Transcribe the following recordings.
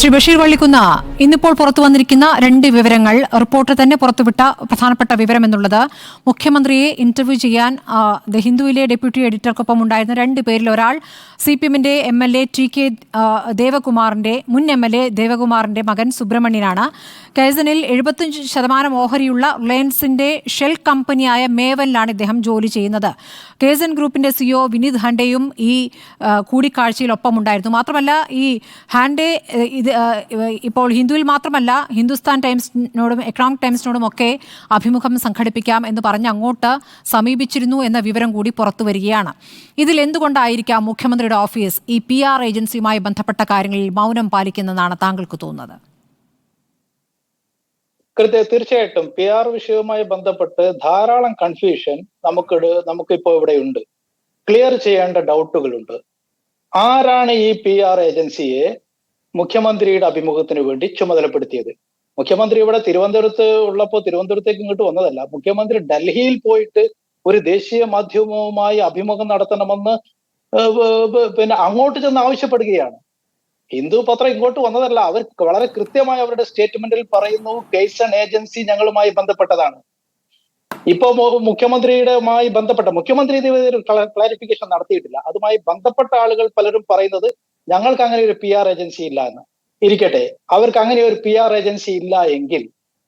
ശ്രീ ബഷീർ വള്ളിക്കുന്ന. ഇന്നിപ്പോൾ പുറത്തു വന്നിരിക്കുന്ന രണ്ട് വിവരങ്ങൾ. റിപ്പോർട്ട് തന്നെ പുറത്തുവിട്ട പ്രധാനപ്പെട്ട വിവരം എന്നുള്ളത് മുഖ്യമന്ത്രിയെ ഇന്റർവ്യൂ ചെയ്യാൻ ദ ഹിന്ദുവിലെ ഡെപ്യൂട്ടി എഡിറ്റർക്കൊപ്പം ഉണ്ടായിരുന്ന രണ്ട് പേരിൽ ഒരാൾ സി പി എമ്മിന്റെ M L A T K ദേവകുമാറിന്റെ മുൻ എം എൽ എ ദേവകുമാറിന്റെ മകൻ സുബ്രഹ്മണ്യനാണ്. കൈസനിൽ എഴുപത്തഞ്ച് ശതമാനം ഓഹരിയുള്ള റിലയൻസിന്റെ ഷെൽ കമ്പനിയായ മേവനിലാണ് ഇദ്ദേഹം ജോലി ചെയ്യുന്നത്. കേസൻ ഗ്രൂപ്പിന്റെ സിഒ വിനീത് ഹാൻഡെയും ഈ കൂടിക്കാഴ്ചയിൽ ഒപ്പമുണ്ടായിരുന്നു മാത്രമല്ല ഈ ഹാൻഡെ ഇത് ഇപ്പോൾ ഹിന്ദുവിൽ മാത്രമല്ല ഹിന്ദുസ്ഥാൻ ടൈംസിനോടും എക്കണോമിക് ടൈംസിനോടും ഒക്കെ അഭിമുഖം സംഘടിപ്പിക്കാം എന്ന് പറഞ്ഞ് അങ്ങോട്ട് സമീപിച്ചിരുന്നു എന്ന വിവരം കൂടി പുറത്തു വരികയാണ്. ഇതിൽ എന്തുകൊണ്ടായിരിക്കാം മുഖ്യമന്ത്രിയുടെ ഓഫീസ് ഈ പി ആർ ഏജൻസിയുമായി ബന്ധപ്പെട്ട കാര്യങ്ങളിൽ മൗനം പാലിക്കുന്നതാണ് താങ്കൾക്ക് തോന്നുന്നത്? കൃത്യ തീർച്ചയായിട്ടും പി ആർ വിഷയവുമായി ബന്ധപ്പെട്ട് ധാരാളം കൺഫ്യൂഷൻ നമുക്ക് നമുക്കിപ്പോ ഇവിടെ ഉണ്ട് ക്ലിയർ ചെയ്യേണ്ട ഡൗട്ടുകളുണ്ട് ആരാണ് ഈ പി ആർ ഏജൻസിയെ മുഖ്യമന്ത്രിയുടെ അഭിമുഖത്തിന് വേണ്ടി ചുമതലപ്പെടുത്തിയത്? മുഖ്യമന്ത്രി ഇവിടെ തിരുവനന്തപുരത്ത് ഉള്ളപ്പോൾ തിരുവനന്തപുരത്തേക്ക് ഇങ്ങോട്ട് വന്നതല്ല. മുഖ്യമന്ത്രി ഡൽഹിയിൽ പോയിട്ട് ഒരു ദേശീയ മാധ്യമവുമായി അഭിമുഖം നടത്തണമെന്ന് പിന്നെ അങ്ങോട്ട് ചെന്ന് ആവശ്യപ്പെടുകയാണ്. ഹിന്ദു പത്രം ഇങ്ങോട്ട് വന്നതല്ല. അവർ വളരെ കൃത്യമായി അവരുടെ സ്റ്റേറ്റ്മെന്റിൽ പറയുന്നു കേസൺ ഏജൻസി ഞങ്ങളുമായി ബന്ധപ്പെട്ടതാണ്. ഇപ്പൊ മുഖ്യമന്ത്രിയുടെ ബന്ധപ്പെട്ട മുഖ്യമന്ത്രി ക്ലാരിഫിക്കേഷൻ നടത്തിയിട്ടില്ല. അതുമായി ബന്ധപ്പെട്ട ആളുകൾ പലരും പറയുന്നത് ഞങ്ങൾക്ക് അങ്ങനെ ഒരു പി ആർ ഏജൻസി ഇല്ല എന്ന്. ഇരിക്കട്ടെ അവർക്ക് അങ്ങനെ ഒരു പി ആർ ഏജൻസി ഇല്ല എങ്കിൽ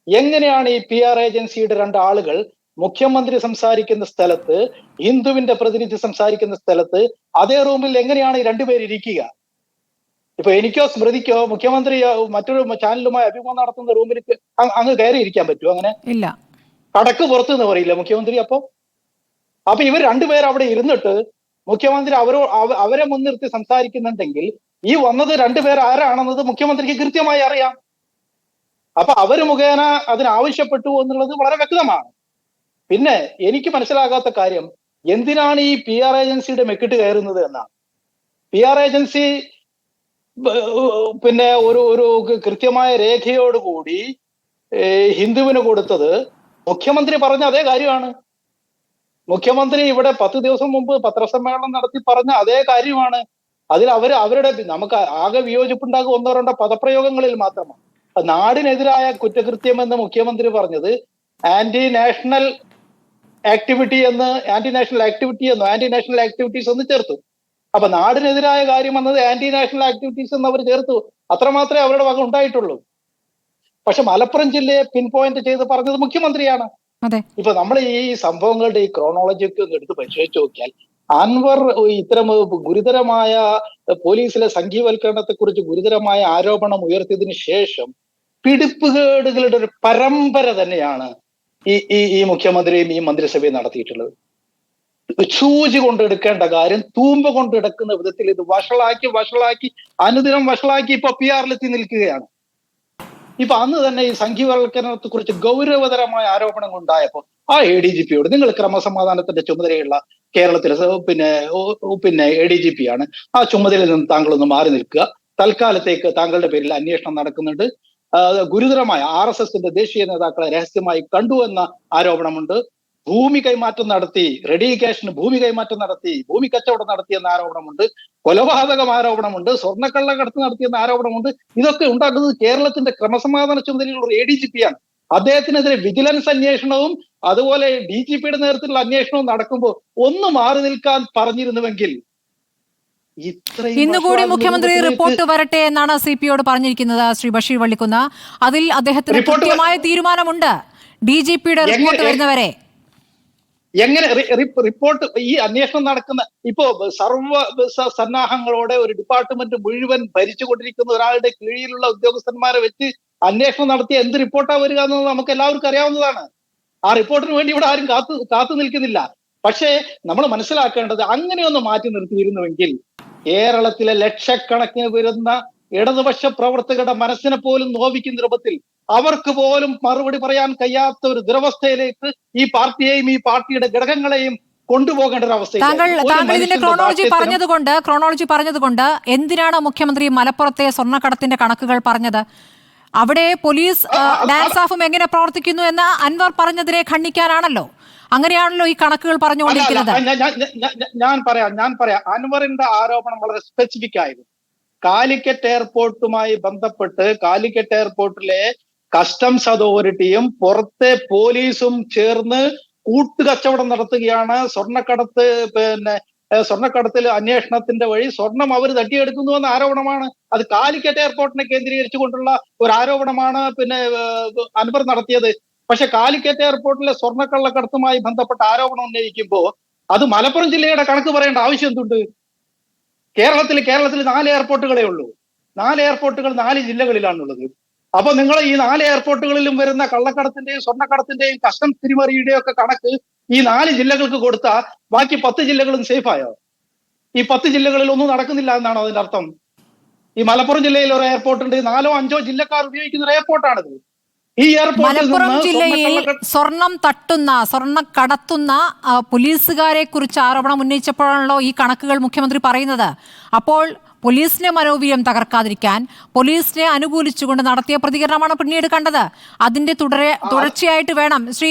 എങ്ങനെയാണ് ഈ പി ആർ ഏജൻസിയുടെ രണ്ട് ആളുകൾ മുഖ്യമന്ത്രി സംസാരിക്കുന്ന സ്ഥലത്ത് ഹിന്ദുവിന്റെ പ്രതിനിധി സംസാരിക്കുന്ന സ്ഥലത്ത് അതേ റൂമിൽ എങ്ങനെയാണ് ഈ രണ്ടുപേർ ഇരിക്കുക? ഇപ്പൊ എനിക്കോ സ്മൃതിക്കോ മുഖ്യമന്ത്രിയോ മറ്റൊരു ചാനലുമായി അഭിമുഖം നടത്തുന്ന റൂമിൽ അങ്ങ് കയറി ഇരിക്കാൻ പറ്റുമോ അങ്ങനെ? ഇല്ല. കടക്ക് പുറത്ത് എന്ന് പറയില്ല മുഖ്യമന്ത്രി അപ്പൊ? അപ്പൊ ഇവർ രണ്ടുപേർ അവിടെ ഇരുന്നിട്ട് മുഖ്യമന്ത്രി അവരോ അവരെ മുൻനിർത്തി സംസാരിക്കുന്നുണ്ടെങ്കിൽ ഈ വന്നത് രണ്ടുപേർ ആരാണെന്നത് മുഖ്യമന്ത്രിക്ക് കൃത്യമായി അറിയാം. അപ്പൊ അവർ മുഖേന അതിനാവശ്യപ്പെട്ടു എന്നുള്ളത് വളരെ വ്യക്തമാണ്. പിന്നെ എനിക്ക് മനസ്സിലാകാത്ത കാര്യം എന്തിനാണ് ഈ പി ആർ ഏജൻസിയുടെ മെക്കിട്ട് കയറുന്നത് എന്നാണ്. പി ആർ ഏജൻസി പിന്നെ ഒരു ഒരു കൃത്യമായ രേഖയോടുകൂടി കൂടി ഹിന്ദുവിന് കൊടുത്തത് മുഖ്യമന്ത്രി പറഞ്ഞ അതേ കാര്യമാണ്. മുഖ്യമന്ത്രി ഇവിടെ പത്ത് ദിവസം മുമ്പ് പത്രസമ്മേളനം നടത്തി പറഞ്ഞ അതേ കാര്യമാണ്. അതിൽ അവർ അവരുടെ നമുക്ക് ആകെ വിയോജിപ്പുണ്ടാകും ഒന്നോ രണ്ടോ പദപ്രയോഗങ്ങളിൽ മാത്രമാണ്. നാടിനെതിരായ കുറ്റകൃത്യം എന്ന് മുഖ്യമന്ത്രി പറഞ്ഞത് ആന്റി നാഷണൽ ആക്ടിവിറ്റി എന്ന് ആന്റി നാഷണൽ ആക്ടിവിറ്റി എന്നോ ആന്റി നാഷണൽ ആക്ടിവിറ്റീസ് എന്ന് ചേർത്തു. അപ്പൊ നാടിനെതിരായ കാര്യം എന്നത് ആന്റി നാഷണൽ ആക്ടിവിറ്റീസ് എന്ന് അവർ ചേർത്തു. അത്രമാത്രമേ അവരുടെ വക ഉണ്ടായിട്ടുള്ളൂ. പക്ഷെ മലപ്പുറം ജില്ലയെ പിൻ പോയിന്റ് ചെയ്ത് പറഞ്ഞത് മുഖ്യമന്ത്രിയാണ്. ഇപ്പൊ നമ്മൾ ഈ സംഭവങ്ങളുടെ ഈ ക്രോണോളജി ഒക്കെ ഒന്ന് എടുത്ത് പരിശോധിച്ച് നോക്കിയാൽ അൻവർ ഇത്തരം ഗുരുതരമായ പോലീസിലെ സംഘീവൽക്കരണത്തെ കുറിച്ച് ഗുരുതരമായ ആരോപണം ഉയർത്തിയതിന് ശേഷം പിടിപ്പുകേടുകളുടെ ഒരു പരമ്പര തന്നെയാണ് ഈ ഈ ഈ മുഖ്യമന്ത്രിയും ഈ മന്ത്രിസഭയും നടത്തിയിട്ടുള്ളത്. സൂചി കൊണ്ടെടുക്കേണ്ട കാര്യം തൂമ്പ കൊണ്ടെടുക്കുന്ന വിധത്തിൽ ഇത് വഷളാക്കി വഷളാക്കി അനുദിനം വഷളാക്കി ഇപ്പൊ പി ആറിലെത്തി നിൽക്കുകയാണ്. ഇപ്പൊ അന്ന് തന്നെ ഈ സംഘീവൽക്കരണത്തെ കുറിച്ച് ഗൗരവതരമായ ആരോപണങ്ങൾ ഉണ്ടായപ്പോൾ ആ എ ഡി ജി പിയോട് നിങ്ങൾ ക്രമസമാധാനത്തിന്റെ ചുമതലയുള്ള കേരളത്തിലെ പിന്നെ പിന്നെ എ ഡി ജി പി ആണ് ആ ചുമതലയിൽ നിന്ന് താങ്കളൊന്ന് മാറി നിൽക്കുക. തൽക്കാലത്തേക്ക് താങ്കളുടെ പേരിൽ അന്വേഷണം നടക്കുന്നുണ്ട്. ഗുരുതരമായ ആർ എസ് എസിന്റെ ദേശീയ നേതാക്കളെ രഹസ്യമായി കണ്ടു എന്ന ആരോപണമുണ്ട്. ഭൂമി കൈമാറ്റം നടത്തി റെഡി ക്യാഷിന് ഭൂമി കൈമാറ്റം നടത്തി ഭൂമി കച്ചവടം നടത്തിയെന്ന ആരോപണമുണ്ട് കൊലപാതകം ആരോപണമുണ്ട് സ്വർണക്കള്ളക്കടത്ത് നടത്തിയെന്ന ആരോപണമുണ്ട്. ഇതൊക്കെ ഉണ്ടാക്കുന്നത് കേരളത്തിന്റെ ക്രമസമാധാന ചുമതലയുള്ള ഒരു എ ഡി ജി പി ആണ്. അദ്ദേഹത്തിനെതിരെ വിജിലൻസ് അന്വേഷണവും അതുപോലെ ഡി ജി പിയുടെ നേതൃത്വത്തിലുള്ള അന്വേഷണവും നടക്കുമ്പോൾ ഒന്ന് മാറി നിൽക്കാൻ പറഞ്ഞിരുന്നുവെങ്കിൽ ഇന്ന് കൂടി മുഖ്യമന്ത്രി റിപ്പോർട്ട് വരട്ടെ എന്നാണ് സി പിയോട് പറഞ്ഞിരിക്കുന്നത് ശ്രീ ബഷീർ വള്ളിക്കുന്ന. അതിൽ അദ്ദേഹത്തിന് കൃത്യമായ തീരുമാനമുണ്ട്. ഡി ജി പിയുടെ റിപ്പോർട്ട് വരുന്നവരെ എങ്ങനെ റിപ്പോർട്ട് ഈ അന്വേഷണം നടക്കുന്ന ഇപ്പോ സർവ സന്നാഹങ്ങളോടെ ഒരു ഡിപ്പാർട്ട്മെന്റ് മുഴുവൻ ഭരിച്ചുകൊണ്ടിരിക്കുന്ന ഒരാളുടെ കീഴിലുള്ള ഉദ്യോഗസ്ഥന്മാരെ വെച്ച് അന്വേഷണം നടത്തിയ എന്ത് റിപ്പോർട്ടാ വരിക എന്നത് നമുക്ക് എല്ലാവർക്കും അറിയാവുന്നതാണ്. ആ റിപ്പോർട്ടിന് വേണ്ടി ഇവിടെ ആരും കാത്തു കാത്തു നിൽക്കുന്നില്ല. പക്ഷേ നമ്മൾ മനസ്സിലാക്കേണ്ടത് അങ്ങനെയൊന്ന് മാറ്റി നിർത്തിയിരുന്നുവെങ്കിൽ കേരളത്തിലെ ലക്ഷക്കണക്കിന് വരുന്ന ഇടതുപക്ഷ പ്രവർത്തകരുടെ മനസ്സിനെ പോലും നോവിക്കുന്ന രൂപത്തിൽ അവർക്ക് പോലും മറുപടി പറയാൻ കഴിയാത്ത ഒരു ദുരവസ്ഥയിലേക്ക് ഈ പാർട്ടിയെയും ഈ പാർട്ടിയുടെ ഘടകങ്ങളെയും കൊണ്ടുപോകേണ്ട ഒരു അവസ്ഥ താങ്കൾ താങ്കൾ ഇതിന്റെ ക്രോണോളജി പറഞ്ഞതുകൊണ്ട് ക്രോണോളജി പറഞ്ഞതുകൊണ്ട് എന്തിനാണ് മുഖ്യമന്ത്രി മലപ്പുറത്തെ സ്വർണക്കടത്തിന്റെ കണക്കുകൾ പറഞ്ഞത്? അവിടെ പോലീസ് ഡാൻസ് ഓഫും എങ്ങനെ പ്രവർത്തിക്കുന്നു എന്ന് അൻവർ പറഞ്ഞതിനെ ഖണ്ഡിക്കാനാണല്ലോ. അങ്ങനെയാണല്ലോ ഈ കണക്കുകൾ പറഞ്ഞുകൊണ്ടിരിക്കുന്നത്. ഞാൻ പറയാം ഞാൻ പറയാം. അൻവറിന്റെ ആരോപണം വളരെ സ്പെസിഫിക് ആയിരുന്നു. കാലിക്കറ്റ് എയർപോർട്ടുമായി ബന്ധപ്പെട്ട് കാലിക്കറ്റ് എയർപോർട്ടിലെ കസ്റ്റംസ് അതോറിറ്റിയും പുറത്തെ പോലീസും ചേർന്ന് കൂട്ടുകച്ചവടം നടത്തുകയാണ്. സ്വർണക്കടത്ത് പിന്നെ സ്വർണക്കടത്തിൽ അന്വേഷണത്തിന്റെ വഴി സ്വർണം അവർ തട്ടിയെടുക്കുന്നു എന്ന ആരോപണമാണ്. അത് കാലിക്കറ്റ് എയർപോർട്ടിനെ കേന്ദ്രീകരിച്ചുകൊണ്ടുള്ള ഒരു ആരോപണമാണ് പിന്നെ അൻവർ നടത്തിയത്. പക്ഷെ കാലിക്കറ്റ് എയർപോർട്ടിലെ സ്വർണക്കള്ളക്കടത്തുമായി ബന്ധപ്പെട്ട ആരോപണം ഉന്നയിക്കുമ്പോൾ അത് മലപ്പുറം ജില്ലയുടെ കണക്ക് പറയേണ്ട ആവശ്യം എന്തുണ്ട്? കേരളത്തിൽ കേരളത്തിൽ നാല് എയർപോർട്ടുകളേ ഉള്ളൂ. നാല് എയർപോർട്ടുകൾ നാല് ജില്ലകളിലാണുള്ളത്. അപ്പൊ നിങ്ങൾ ഈ നാല് എയർപോർട്ടുകളിലും വരുന്ന കള്ളക്കടത്തിന്റെയും സ്വർണക്കടത്തിന്റെയും കസ്റ്റംസ് തിരിമറിയുടെയും ഒക്കെ കണക്ക് ഈ നാല് ജില്ലകൾക്ക് കൊടുത്താൽ ബാക്കി പത്ത് ജില്ലകളും സേഫ് ആയോ? ഈ പത്ത് ജില്ലകളിൽ ഒന്നും നടക്കുന്നില്ല എന്നാണോ അതിന്റെ അർത്ഥം? ഈ മലപ്പുറം ജില്ലയിൽ ഒരു എയർപോർട്ട് ഉണ്ട്. നാലോ അഞ്ചോ ജില്ലക്കാർ ഉപയോഗിക്കുന്ന ഒരു എയർപോർട്ടാണിത് ഈ മലപ്പുറം ജില്ലയിൽ സ്വർണം തട്ടുന്ന സ്വർണം കടത്തുന്ന പോലീസുകാരെ കുറിച്ച് ആരോപണം ഉന്നയിച്ചപ്പോഴാണല്ലോ ഈ കണക്കുകൾ മുഖ്യമന്ത്രി പറയുന്നത്. അപ്പോൾ പോലീസിനെ മനോവീര്യം തകർക്കാതിരിക്കാൻ പോലീസിനെ അനുകൂലിച്ചുകൊണ്ട് നടത്തിയ പ്രതികരണമാണ് പിന്നീട് കണ്ടത്. അതിന്റെ തുടരെ തുടർച്ചയായിട്ട് വേണം ശ്രീ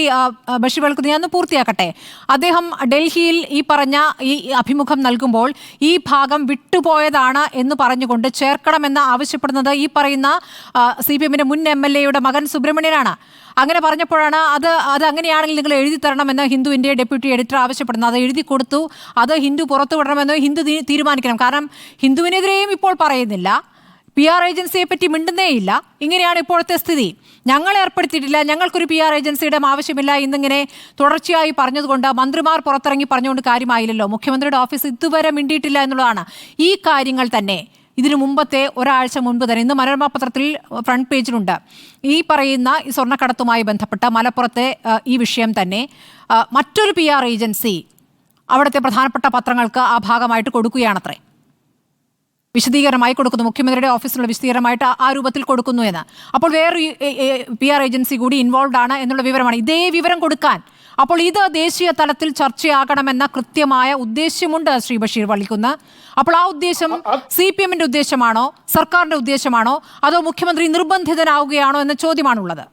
ബഷീർ വെൽക്കുന്ന ഞാൻ പൂർത്തിയാക്കട്ടെ. അദ്ദേഹം ഡൽഹിയിൽ ഈ പറഞ്ഞ ഈ അഭിമുഖം നൽകുമ്പോൾ ഈ ഭാഗം വിട്ടുപോയതാണ് എന്ന് പറഞ്ഞുകൊണ്ട് ചേർക്കണമെന്ന് ആവശ്യപ്പെടുന്നത് ഈ പറയുന്ന സി പി എമ്മിന്റെ മുൻ എം എൽ എയുടെ മകൻ സുബ്രഹ്മണ്യനാണ്. അങ്ങനെ പറഞ്ഞപ്പോഴാണ് അത് അത് അങ്ങനെയാണെങ്കിൽ നിങ്ങൾ എഴുതി തരണമെന്ന് ഇന്ത്യ ഡെപ്യൂട്ടി എഡിറ്റർ ആവശ്യപ്പെടുന്നത്. അത് എഴുതി കൊടുത്തു. അത് ഹിന്ദു പുറത്തു വിടണമെന്ന് ഹിന്ദു തീരുമാനിക്കണം. കാരണം ഹിന്ദുവിനെതിരെയും ഇപ്പോൾ പറയുന്നില്ല. പി ആർ ഏജൻസിയെ പറ്റി മിണ്ടുന്നേയില്ല ഇങ്ങനെയാണ് ഇപ്പോഴത്തെ സ്ഥിതി. ഞങ്ങൾ ഏർപ്പെടുത്തിയിട്ടില്ല. ഞങ്ങൾക്കൊരു പി ആർ ഏജൻസിയുടെ ആവശ്യമില്ല എന്നിങ്ങനെ തുടർച്ചയായി പറഞ്ഞതുകൊണ്ട് മന്ത്രിമാർ പുറത്തിറങ്ങി പറഞ്ഞുകൊണ്ട് കാര്യമായില്ലല്ലോ. മുഖ്യമന്ത്രിയുടെ ഓഫീസ് ഇതുവരെ മിണ്ടിയിട്ടില്ല എന്നുള്ളതാണ്. ഈ കാര്യങ്ങൾ തന്നെ ഇതിനു മുമ്പത്തെ ഒരാഴ്ച മുൻപ് തന്നെ ഇന്ന് മനോരമ പത്രത്തിൽ ഫ്രണ്ട് പേജിലുണ്ട് ഈ പറയുന്ന സ്വർണക്കടത്തുമായി ബന്ധപ്പെട്ട മലപ്പുറത്തെ ഈ വിഷയം തന്നെ. മറ്റൊരു പി ആർ ഏജൻസി അവിടുത്തെ പ്രധാനപ്പെട്ട പത്രങ്ങൾക്ക് ആ ഭാഗമായിട്ട് കൊടുക്കുകയാണത്രേ. വിശദീകരണമായി കൊടുക്കുന്നു. മുഖ്യമന്ത്രിയുടെ ഓഫീസിലുള്ള വിശദീകരണമായിട്ട് ആ രൂപത്തിൽ കൊടുക്കുന്നു എന്ന്. അപ്പോൾ വേറൊരു പി ആർ ഏജൻസി കൂടി ഇൻവോൾവ് ആണ് എന്നുള്ള വിവരമാണ്. ഇതേ വിവരം കൊടുക്കാൻ അപ്പോൾ ഇത് ദേശീയ തലത്തിൽ ചർച്ചയാകണമെന്ന കൃത്യമായ ഉദ്ദേശ്യമുണ്ട് ശ്രീ ബഷീർ വള്ളിക്കുന്ന്. അപ്പോൾ ആ ഉദ്ദേശം സി പി എമ്മിന്റെ ഉദ്ദേശമാണോ സർക്കാരിന്റെ ഉദ്ദേശമാണോ അതോ മുഖ്യമന്ത്രി നിർബന്ധിതനാവുകയാണോ എന്ന ചോദ്യമാണുള്ളത്?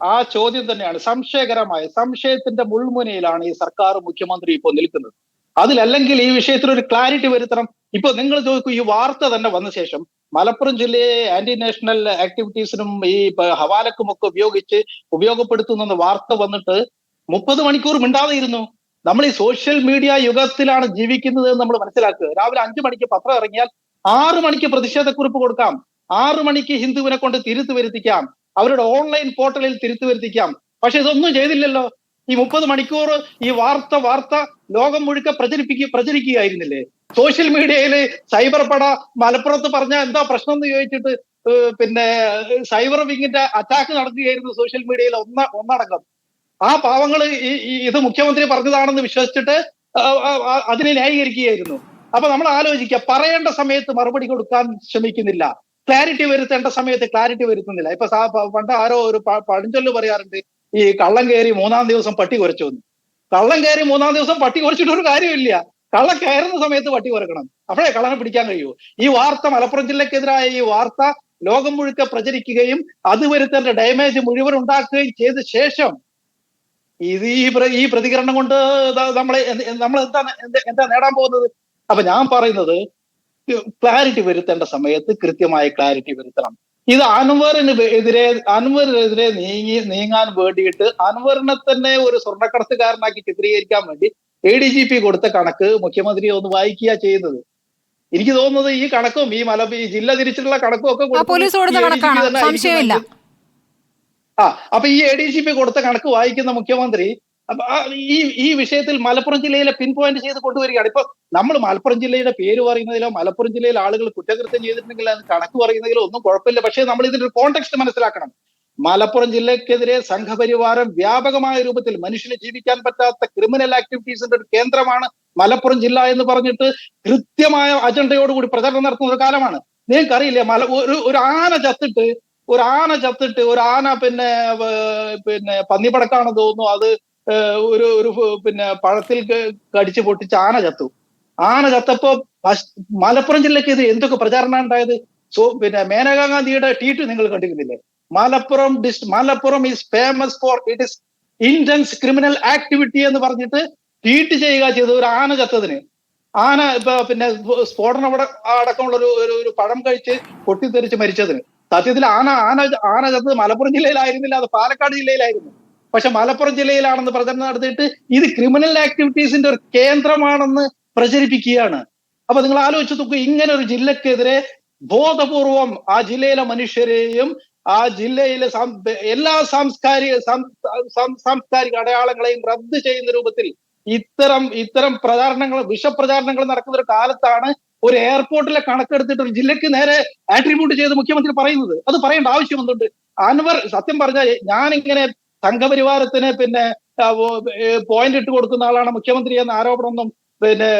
ആ ചോദ്യം തന്നെയാണ്. സംശയകരമായ സംശയത്തിന്റെ മുൾമുനയിലാണ് ഈ സർക്കാർ മുഖ്യമന്ത്രി ഇപ്പോൾ നിൽക്കുന്നത്. അതിലല്ലെങ്കിൽ ഈ വിഷയത്തിൽ ഒരു ക്ലാരിറ്റി വരുത്തണം. ഇപ്പൊ നിങ്ങൾ ചോദിക്കും ഈ വാർത്ത തന്നെ വന്ന ശേഷം മലപ്പുറം ജില്ലയെ ആന്റി നാഷണൽ ആക്ടിവിറ്റീസിനും ഈ ഹവാലക്കുമൊക്കെ ഹവാലക്കും ഒക്കെ ഉപയോഗിച്ച് ഉപയോഗപ്പെടുത്തുന്ന വാർത്ത വന്നിട്ട് മുപ്പത് മണിക്കൂർ മിണ്ടാതെ ഇരുന്നു നമ്മൾ ഈ സോഷ്യൽ മീഡിയ യുഗത്തിലാണ് ജീവിക്കുന്നത് എന്ന് നമ്മൾ മനസ്സിലാക്കുക. രാവിലെ അഞ്ചു മണിക്ക് പത്രം ഇറങ്ങിയാൽ ആറു മണിക്ക് പ്രതിഷേധക്കുറിപ്പ് കൊടുക്കാം. ആറു മണിക്ക് ഹിന്ദുവിനെ കൊണ്ട് തിരുത്തു വരുത്തിക്കാം. അവരുടെ ഓൺലൈൻ പോർട്ടലിൽ തിരുത്തു വരുത്തിക്കാം. പക്ഷെ ഇതൊന്നും ചെയ്തില്ലല്ലോ. ഈ മുപ്പത് മണിക്കൂർ ഈ വാർത്ത വാർത്ത ലോകം മുഴുക്കെ പ്രചരിപ്പിക്കുക പ്രചരിക്കുകയായിരുന്നില്ലേ? സോഷ്യൽ മീഡിയയിൽ സൈബർ പട മലപ്പുറത്ത് പറഞ്ഞ എന്താ പ്രശ്നം എന്ന് ചോദിച്ചിട്ട് പിന്നെ സൈബർ വിങ്ങിന്റെ അറ്റാക്ക് നടക്കുകയായിരുന്നു സോഷ്യൽ മീഡിയയിൽ ഒന്ന ഒന്നടങ്കം. ആ പാവങ്ങൾ ഇത് മുഖ്യമന്ത്രി പറഞ്ഞതാണെന്ന് വിശ്വസിച്ചിട്ട് അതിനെ ന്യായീകരിക്കുകയായിരുന്നു. അപ്പൊ നമ്മൾ ആലോചിക്കുക പറയേണ്ട സമയത്ത് മറുപടി കൊടുക്കാൻ ശ്രമിക്കുന്നില്ല. ക്ലാരിറ്റി വരുത്തേണ്ട സമയത്ത് ക്ലാരിറ്റി വരുത്തുന്നില്ല. ഇപ്പൊ പണ്ട് ആരോ ഒരു പഴഞ്ചൊല്ല് പറയാറുണ്ട് ഈ കള്ളം കയറി മൂന്നാം ദിവസം പട്ടി കുറച്ചു വന്നു കള്ളം കയറി മൂന്നാം ദിവസം പട്ടി കുറച്ചിട്ട് ഒരു കാര്യമില്ല. കള്ളം കയറുന്ന സമയത്ത് പട്ടി കുറക്കണം അപ്പോഴേ കള്ളനെ പിടിക്കാൻ കഴിയൂ. ഈ വാർത്ത മലപ്പുറം ജില്ലക്കെതിരായ ഈ വാർത്ത ലോകം മുഴുക്കെ പ്രചരിക്കുകയും അത് വരുത്തേണ്ട ഡാമേജ് മുഴുവൻ ഉണ്ടാക്കുകയും ചെയ്ത ശേഷം ഇത് ഈ ഈ പ്രതികരണം കൊണ്ട് നമ്മളെ നമ്മൾ എന്താ എന്താ നേടാൻ പോകുന്നത്? അപ്പൊ ഞാൻ പറയുന്നത് ക്ലാരിറ്റി വരുത്തേണ്ട സമയത്ത് കൃത്യമായ ക്ലാരിറ്റി വരുത്തണം. ഇത് അൻവറിന് എതിരെ അൻവറിനെതിരെ നീങ്ങി നീങ്ങാൻ വേണ്ടിയിട്ട് അൻവറിനെ തന്നെ ഒരു സ്വർണക്കടത്തുകാരനാക്കി ചിത്രീകരിക്കാൻ വേണ്ടി എ ഡി ജി പി കൊടുത്ത കണക്ക് മുഖ്യമന്ത്രി ഒന്ന് വായിക്കുക ചെയ്യുന്നത്. എനിക്ക് തോന്നുന്നത് ഈ കണക്കും ഈ മല ഈ ജില്ല തിരിച്ചിട്ടുള്ള കണക്കും ഒക്കെ പോലീസ് കൊടുത്ത കണക്കാണ്. സംശയമില്ല. ആ അപ്പൊ ഈ എ ഡി ജി പി കൊടുത്ത കണക്ക് വായിക്കുന്ന മുഖ്യമന്ത്രി ഈ ഈ വിഷയത്തിൽ മലപ്പുറം ജില്ലയിലെ പിൻ പോയിന്റ് ചെയ്ത് കൊണ്ടുവരികയാണ്. ഇപ്പൊ നമ്മൾ മലപ്പുറം ജില്ലയുടെ പേര് പറയുന്നതിലോ മലപ്പുറം ജില്ലയിലെ ആളുകൾ കുറ്റകൃത്യം ചെയ്തിട്ടുണ്ടെങ്കിൽ അത് കണക്ക് പറയുന്നതിലോ ഒന്നും കുഴപ്പമില്ല. പക്ഷേ നമ്മൾ ഇതിന്റെ കോണ്ടെക്സ്റ്റ് മനസ്സിലാക്കണം. മലപ്പുറം ജില്ലക്കെതിരെ സംഘപരിവാരം വ്യാപകമായ രൂപത്തിൽ മനുഷ്യന് ജീവിക്കാൻ പറ്റാത്ത ക്രിമിനൽ ആക്ടിവിറ്റീസിന്റെ ഒരു കേന്ദ്രമാണ് മലപ്പുറം ജില്ല എന്ന് പറഞ്ഞിട്ട് കൃത്യമായ അജണ്ടയോടുകൂടി പ്രചരണം നടത്തുന്ന ഒരു കാലമാണ്. നിങ്ങൾക്കറിയില്ലേ മല ഒരു ഒരു ആന ചത്തിട്ട് ഒരു ആന ചത്തിട്ട് ഒരു ആന പിന്നെ പിന്നെ പന്നിപ്പടക്കാണ് തോന്നുന്നു. അത് ഒരു ഒരു പിന്നെ പഴത്തിൽ കടിച്ചു പൊട്ടിച്ച് ആന ചത്തു. ആന ചത്തപ്പോ മലപ്പുറം ജില്ലക്ക് ഇത് എന്തൊക്കെ പ്രചാരണം ഉണ്ടായത്? സോ പിന്നെ മേനകാ ഗാന്ധിയുടെ ട്വീറ്റ് നിങ്ങൾ കണ്ടിരുന്നില്ലേ? Malappuram district Malappuram is famous for it is intense criminal activity എന്ന് പറഞ്ഞിട്ട് ട്വീറ്റ് ചെയ്യുക ചെയ്തത് ഒരു ആന ചത്തതിന്. ആന ഇപ്പൊ പിന്നെ സ്ഫോടനം അടക്കമുള്ള ഒരു- ഒരു പഴം കഴിച്ച് പൊട്ടിത്തെറിച്ച് മരിച്ചതിന്. സത്യത്തിൽ ആന ആന ആന ചത്തത് മലപ്പുറം ജില്ലയിലായിരുന്നില്ല അത് പാലക്കാട് ജില്ലയിലായിരുന്നു. പക്ഷെ മലപ്പുറം ജില്ലയിലാണെന്ന് പ്രചരണം നടത്തിയിട്ട് ഇത് ക്രിമിനൽ ആക്ടിവിറ്റീസിന്റെ ഒരു കേന്ദ്രമാണെന്ന് പ്രചരിപ്പിക്കുകയാണ്. അപ്പൊ നിങ്ങൾ ആലോചിച്ച് നോക്കൂ ഇങ്ങനെ ഒരു ജില്ലക്കെതിരെ ബോധപൂർവം ആ ജില്ലയിലെ മനുഷ്യരെയും ആ ജില്ലയിലെ എല്ലാ സാംസ്കാരിക സാംസ്കാരിക അടയാളങ്ങളെയും റദ്ദ് ചെയ്യുന്ന രൂപത്തിൽ ഇത്തരം ഇത്തരം പ്രചാരണങ്ങൾ വിഷപ്രചാരണങ്ങൾ നടക്കുന്ന ഒരു കാലത്താണ് ഒരു എയർപോർട്ടിലെ കണക്കെടുത്തിട്ട് ഒരു ജില്ലക്ക് നേരെ ആട്രിബ്യൂട്ട് ചെയ്ത് മുഖ്യമന്ത്രി പറയുന്നത്. അത് പറയേണ്ട ആവശ്യം എന്തുണ്ട്? അൻവർ സത്യം പറഞ്ഞാൽ ഞാൻ ഇങ്ങനെ സംഘപരിവാരത്തിന് പിന്നെ പോയിന്റ് ഇട്ട് കൊടുക്കുന്ന ആളാണ് മുഖ്യമന്ത്രി എന്ന ആരോപണമൊന്നും പിന്നെ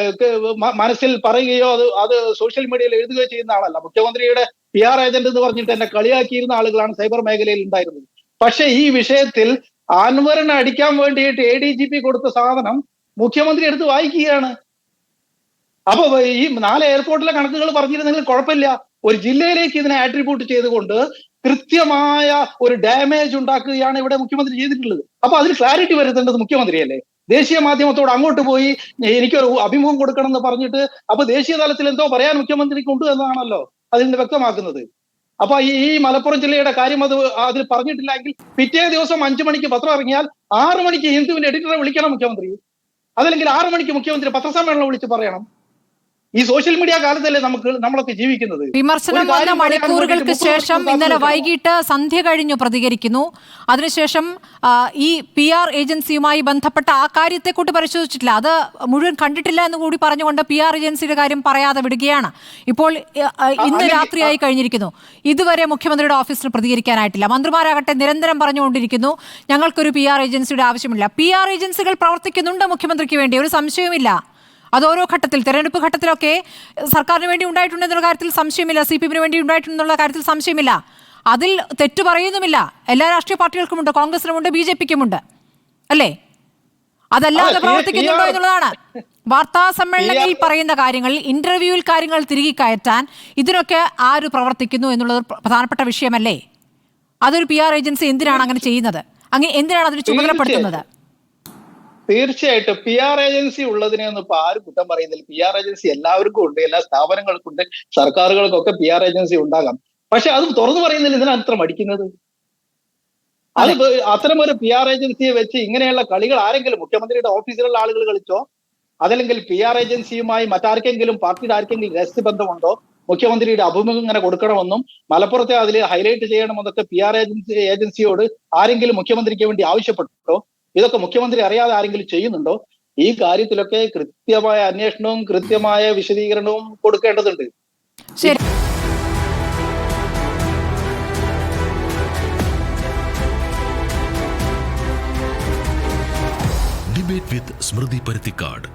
മനസ്സിൽ പറയുകയോ അത് അത് സോഷ്യൽ മീഡിയയിൽ എഴുതുകയോ ചെയ്യുന്ന ആളല്ല. മുഖ്യമന്ത്രിയുടെ പി ആർ ഏജന്റ് എന്ന് പറഞ്ഞിട്ട് എന്നെ കളിയാക്കിയിരുന്ന ആളുകളാണ് സൈബർ മേഖലയിൽ ഉണ്ടായിരുന്നത്. പക്ഷെ ഈ വിഷയത്തിൽ അൻവറിനെ അടിക്കാൻ വേണ്ടിയിട്ട് എ ഡി ജി പി കൊടുത്ത സാധനം മുഖ്യമന്ത്രി എടുത്ത് വായിക്കുകയാണ്. അപ്പൊ ഈ നാല് എയർപോർട്ടിലെ കണക്കുകൾ പറഞ്ഞിരുന്നെങ്കിൽ കുഴപ്പമില്ല. ഒരു ജില്ലയിലേക്ക് ഇതിനെ ആട്രിബ്യൂട്ട് ചെയ്തുകൊണ്ട് കൃത്യമായ ഒരു ഡാമേജ് ഉണ്ടാക്കുകയാണ് ഇവിടെ മുഖ്യമന്ത്രി ചെയ്തിട്ടുള്ളത്. അപ്പൊ അതിന് ക്ലാരിറ്റി വരുത്തേണ്ടത് മുഖ്യമന്ത്രിയല്ലേ? ദേശീയ മാധ്യമത്തോട് അങ്ങോട്ട് പോയി എനിക്കൊരു അഭിമുഖം കൊടുക്കണം എന്ന് പറഞ്ഞിട്ട് അപ്പൊ ദേശീയ തലത്തിൽ എന്തോ പറയാൻ മുഖ്യമന്ത്രിക്ക് ഉണ്ട് എന്നാണല്ലോ അതിന് വ്യക്തമാക്കുന്നത്. അപ്പൊ ഈ മലപ്പുറം ജില്ലയുടെ കാര്യം അത് അതിൽ പറഞ്ഞിട്ടില്ലെങ്കിൽ പിറ്റേ ദിവസം അഞ്ചു മണിക്ക് പത്രം ഇറങ്ങിയാൽ ആറു മണിക്ക് ഹിന്ദുവിന്റെ എഡിറ്ററെ വിളിക്കണം മുഖ്യമന്ത്രി. അതല്ലെങ്കിൽ ആറു മണിക്ക് മുഖ്യമന്ത്രി പത്രസമ്മേളനം വിളിച്ച് പറയണം. ഈ സോഷ്യൽ മീഡിയ കാലത്തല്ലേ നമുക്ക് നമ്മളൊക്കെ ജീവിക്കുന്നത്? വിമർശനം വന്ന മണിക്കൂറുകൾക്ക് ശേഷം ഇന്നലെ വൈകിട്ട് സന്ധ്യ കഴിഞ്ഞു പ്രതികരിക്കുന്നു. അതിനുശേഷം ഈ പി ആർ ഏജൻസിയുമായി ബന്ധപ്പെട്ട ആ കാര്യത്തെ കൂട്ടി പരിശോധിച്ചിട്ടില്ല. അത് മുഴുവൻ കണ്ടിട്ടില്ല എന്ന് കൂടി പറഞ്ഞുകൊണ്ട് പി ആർ ഏജൻസിയുടെ കാര്യം പറയാതെ വിടുകയാണ്. ഇപ്പോൾ ഇന്ന് രാത്രിയായി കഴിഞ്ഞിരിക്കുന്നു. ഇതുവരെ മുഖ്യമന്ത്രിയുടെ ഓഫീസിൽ പ്രതികരിക്കാനായിട്ടില്ല. മന്ത്രിമാരാകട്ടെ നിരന്തരം പറഞ്ഞുകൊണ്ടിരിക്കുന്നു ഞങ്ങൾക്കൊരു പി ആർ ഏജൻസിയുടെ ആവശ്യമില്ല. പി ആർ ഏജൻസികൾ പ്രവർത്തിക്കുന്നുണ്ട് മുഖ്യമന്ത്രിക്ക് വേണ്ടി. ഒരു സംശയവുമില്ല. അത് ഓരോ ഘട്ടത്തിൽ തെരഞ്ഞെടുപ്പ് ഘട്ടത്തിലൊക്കെ സർക്കാരിന് വേണ്ടി ഉണ്ടായിട്ടുണ്ടെന്നുള്ള കാര്യത്തിൽ സംശയമില്ല സി പി എമ്മിന് വേണ്ടി ഉണ്ടായിട്ടുണ്ടെന്നുള്ള കാര്യത്തിൽ സംശയമില്ല. അതിൽ തെറ്റു പറയുന്നുമില്ല. എല്ലാ രാഷ്ട്രീയ പാർട്ടികൾക്കുമുണ്ട്. കോൺഗ്രസിനുമുണ്ട് ബി ജെ പിക്കുമുണ്ട്. അല്ലേ? അതല്ലാതെ അതെ, പ്രവർത്തിക്കുന്നുണ്ടോ എന്നുള്ളതാണ്. വാർത്താ സമ്മേളനങ്ങളിൽ പറയുന്ന കാര്യങ്ങൾ ഇന്റർവ്യൂവിൽ കാര്യങ്ങൾ തിരികെ കയറ്റാൻ ഇതിനൊക്കെ ആര് പ്രവർത്തിക്കുന്നു എന്നുള്ളത് പ്രധാനപ്പെട്ട വിഷയമല്ലേ? അതൊരു പി ആർ ഏജൻസി എന്തിനാണ് അങ്ങനെ ചെയ്യുന്നത്? അങ്ങനെ എന്തിനാണ് അതിന് ചുമതലപ്പെടുത്തുന്നത്? തീർച്ചയായിട്ടും പി ആർ ഏജൻസി ഉള്ളതിനെ ഒന്നും ഇപ്പൊ ആരും കുറ്റം പറയുന്നില്ല. പി ആർ ഏജൻസി എല്ലാവർക്കും ഉണ്ട് എല്ലാ സ്ഥാപനങ്ങൾക്കും ഉണ്ട് സർക്കാരുകൾക്കൊക്കെ പി ആർ ഏജൻസി ഉണ്ടാകാം. പക്ഷെ അത് തുറന്നു പറയുന്നില്ല ഇതിനാണ് ഇത്ര മടിക്കുന്നത്? അത് അത്തരം ഒരു പി ആർ ഏജൻസിയെ വെച്ച് ഇങ്ങനെയുള്ള കളികൾ ആരെങ്കിലും മുഖ്യമന്ത്രിയുടെ ഓഫീസിലുള്ള ആളുകൾ കളിച്ചോ? അതല്ലെങ്കിൽ പി ആർ ഏജൻസിയുമായി മറ്റാർക്കെങ്കിലും പാർട്ടിയുടെ ആർക്കെങ്കിലും രഹസ്യബന്ധമുണ്ടോ മുഖ്യമന്ത്രിയുടെ അഭിമുഖം ഇങ്ങനെ കൊടുക്കണമെന്നും മലപ്പുറത്തെ അതിൽ ഹൈലൈറ്റ് ചെയ്യണമെന്നൊക്കെ പി ആർ ഏജൻസി ഏജൻസിയോട് ആരെങ്കിലും മുഖ്യമന്ത്രിക്ക് വേണ്ടി ആവശ്യപ്പെട്ടോ? ഇതൊക്കെ മുഖ്യമന്ത്രി അറിയാതെ ആരെങ്കിലും ചെയ്യുന്നുണ്ടോ? ഈ കാര്യത്തിലൊക്കെ കൃത്യമായ അന്വേഷണവും കൃത്യമായ വിശദീകരണവും കൊടുക്കേണ്ടതുണ്ട്. ശരി. ഡിബേറ്റ് വിത്ത് സ്മൃതി പരുത്തിക്കാട്